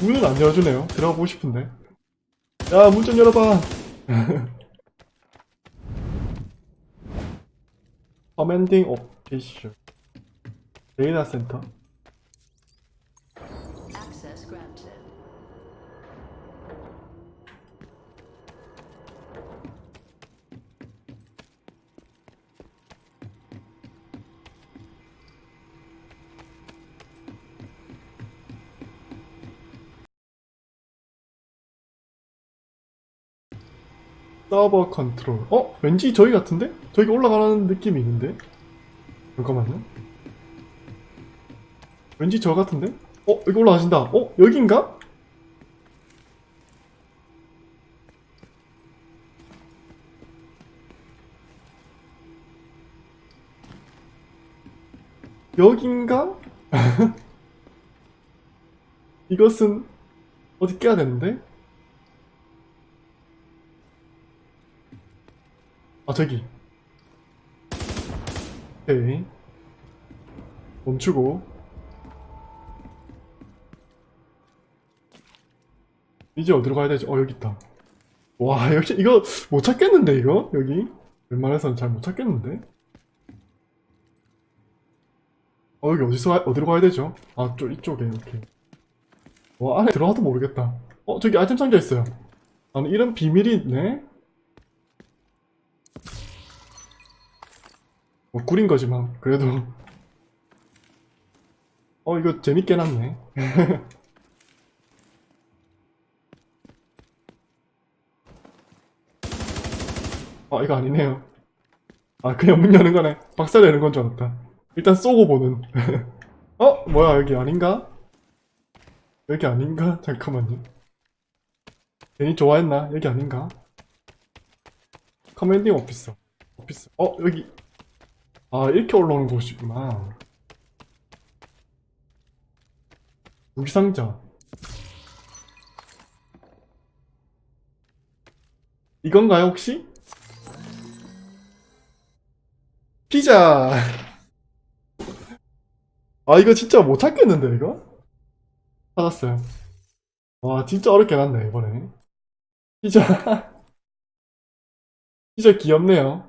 문은 안 열어주네요. 들어가 보고 싶은데. 야, 문 좀 열어봐. 커맨딩 오피셜. 데이터 센터. 서버 컨트롤. 어? 왠지 저기 같은데? 저기 올라가는 느낌이 있는데? 잠깐만요. 왠지 저 같은데? 어? 여기 올라가신다. 어? 여긴가? 여긴가? 이것은 어디 깨야 되는데? 아 저기. 오케이. 멈추고. 이제 어디로 가야 되지? 어 여기 있다. 와 역시 이거 못 찾겠는데 이거? 여기? 웬만해서는 잘 못 찾겠는데? 어 여기 어디서 가- 어디로 가야 되죠? 아 저 이쪽에 이렇게 와 안에 들어가도 모르겠다. 어 저기 아이템 상자 있어요. 아니 이런 비밀이 있네 뭐 꿀인 거지만 그래도. 어 이거 재밌게 해놨네. 아 이거 아니네요. 아 그냥 문 여는 거네. 박살 내는 건 줄 알았다. 일단 쏘고 보는. 어? 뭐야 여기 아닌가? 여기 아닌가? 잠깐만요. 괜히 좋아했나? 여기 아닌가? 커맨딩 오피서 오피스. 어 여기 아 이렇게 올라오는 곳이구나. 무기상자. 이건가요 혹시? 피자. 아 이거 진짜 못 찾겠는데 이거? 찾았어요. 와 진짜 어렵게 났네 이번에. 피자. 피자 귀엽네요